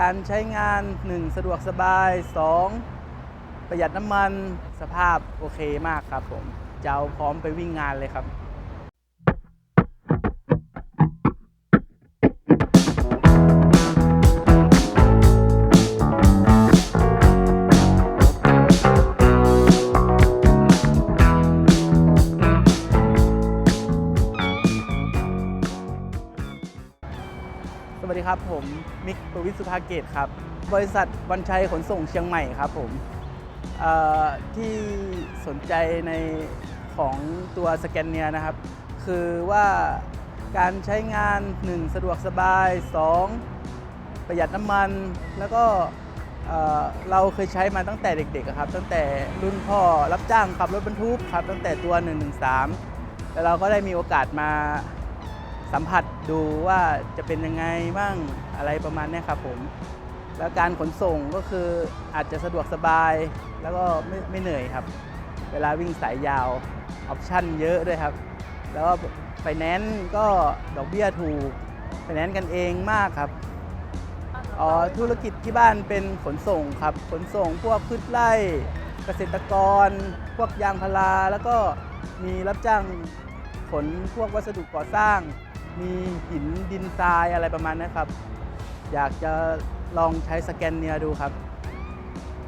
การใช้งาน 1 สะดวกสบาย 2 ประหยัดน้ำมันสภาพโอเคมากครับผมจะเอาพร้อมไปวิ่งงานเลยครับ สวัสดีครับ ผมมิกปวิศสุภาเกตครับ บริษัทวันชัยขนส่งเชียงใหม่ครับผมที่สนใจในของตัวสแกนเนียนะครับ คือว่าการใช้งาน 1 สะดวกสบาย 2 ประหยัดน้ำมัน แล้วก็เอ่อเราเคยใช้มาตั้งแต่เด็กๆครับ ตั้งแต่รุ่นพ่อรับจ้างขับรถบรรทุกครับ ตั้งแต่ตัว 113 แล้วเราก็ได้มีโอกาสมา สัมผัสดูว่าจะเป็นยังไงบ้างอะไรประมาณนี้ครับผม แล้วการขนส่งก็คืออาจจะสะดวกสบายแล้วก็ไม่ไม่เหนื่อยครับ เวลาวิ่งสายยาวออปชั่นเยอะด้วยครับ แล้วก็ไฟแนนซ์ก็ดอกเบี้ยถูกไฟแนนซ์กันเองมากครับอ๋อธุรกิจที่บ้านเป็นขนส่งครับขนส่งพวกพืชไร่เกษตรกร พวกยางพาราแล้วก็มีรับจ้างขนพวกวัสดุก่อสร้าง มีหินดินทรายอะไรประมาณนี้ครับ อยากจะลองใช้สแกนเนียดูครับ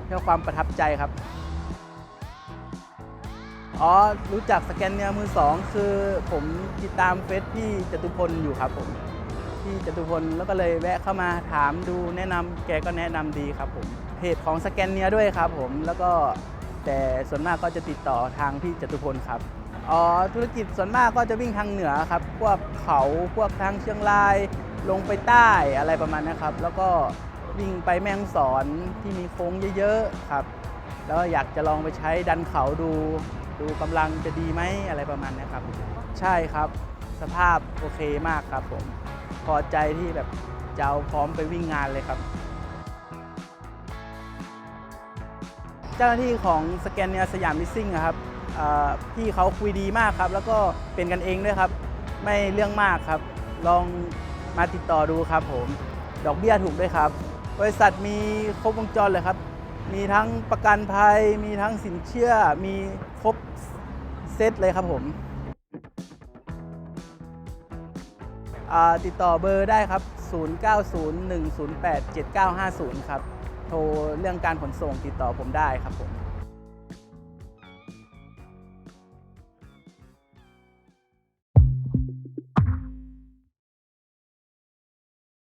เพื่อความประทับใจครับ อ๋อ รู้จักสแกนเนียมือสองคือผมติดตามเฟซพี่จตุพลอยู่ครับผมพี่จตุพลแล้วก็เลยแวะเข้ามาถามดูแนะนำแกก็แนะนำดีครับผมเพจของสแกนเนียด้วยครับผมแล้วก็แต่ส่วนมากก็จะติดต่อทางพี่จตุพลครับ อ๋อธุรกิจส่วนมากก็จะวิ่งทางเหนือครับ พวกเขาพวกทางเชียงราย ลงไปใต้อะไรประมาณนี้ครับ แล้วก็วิ่งไปแม่งสอนที่มีโค้งเยอะๆครับ แล้วอยากจะลองไปใช้ดันเขาดู ดูกำลังจะดีไหมอะไรประมาณนี้ครับ ใช่ครับ สภาพโอเคมากครับผมพอใจที่แบบจะเอาพร้อมไปวิ่งงานเลยครับ เจ้าหน้าที่ของสแกนเนียสยามมิสซิ่งครับ พี่เขาคุยดีมากครับ แล้วก็เป็นกันเองด้วยครับ ไม่เรื่องมากครับ ลองมาติดต่อดูครับผม ดอกเบี้ยถูกด้วยครับ บริษัทมีครบวงจรเลยครับ มีทั้งประกันภัย มีทั้งสินเชื่อ มีครบเซตเลยครับผมติดต่อเบอร์ได้ครับ 0901087950 ครับ โทรเรื่องการขนส่งติดต่อผมได้ครับผม